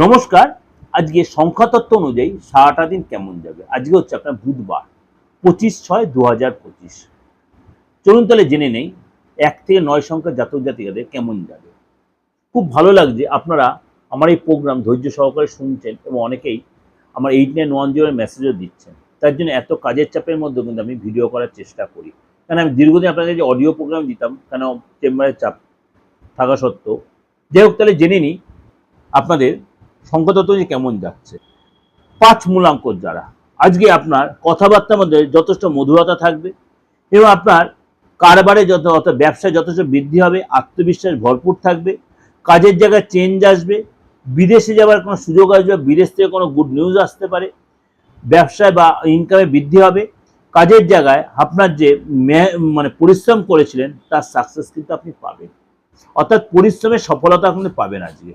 নমস্কার। আজকে সংখ্যাতত্ত্ব অনুযায়ী সারাটা দিন কেমন যাবে? আজকে হচ্ছে আপনার বুধবার, পঁচিশ ছয় দু হাজার পঁচিশ। চলুন তাহলে জেনে নেই, এক থেকে নয় সংখ্যার জাতক জাতিকাদের কেমন যাবে। খুব ভালো লাগছে, আপনারা আমার এই প্রোগ্রাম ধৈর্য সহকারে শুনছেন এবং অনেকেই আমার এইট নাইন ওয়ান জিরোর মেসেজও দিচ্ছেন। তার জন্য এত কাজের চাপের মধ্যে কিন্তু আমি ভিডিও করার চেষ্টা করি। কারণ আমি দীর্ঘদিন আপনাদের যে অডিও প্রোগ্রাম দিতাম, কেন চেম্বারের চাপ থাকা সত্ত্বেও। যাই হোক, তাহলে জেনে নিই, আপনাদের সংখ্যাতত্ত্ব কেমন যাচ্ছে? পাঁচ মূলাঙ্ক যারা। আজকে আপনার কথাবার্তার মধ্যে যথেষ্ট মধুরতা থাকবে এবং আপনার কারবারে যত অর্থাৎ ব্যবসায় যথেষ্ট বৃদ্ধি হবে, আত্মবিশ্বাস ভরপুর থাকবে, কাজের জায়গায় চেঞ্জ আসবে, বিদেশে যাওয়ার কোনো সুযোগ আসবে, বিদেশ থেকে কোনো গুড নিউজ আসতে পারে, ব্যবসায় বা ইনকামে বৃদ্ধি হবে, কাজের জায়গায় আপনার যে মানে পরিশ্রম করেছিলেন, তার সাকসেস কিন্তু আপনি পাবেন। অর্থাৎ পরিশ্রমের সফলতা আপনি পাবেন আজকে।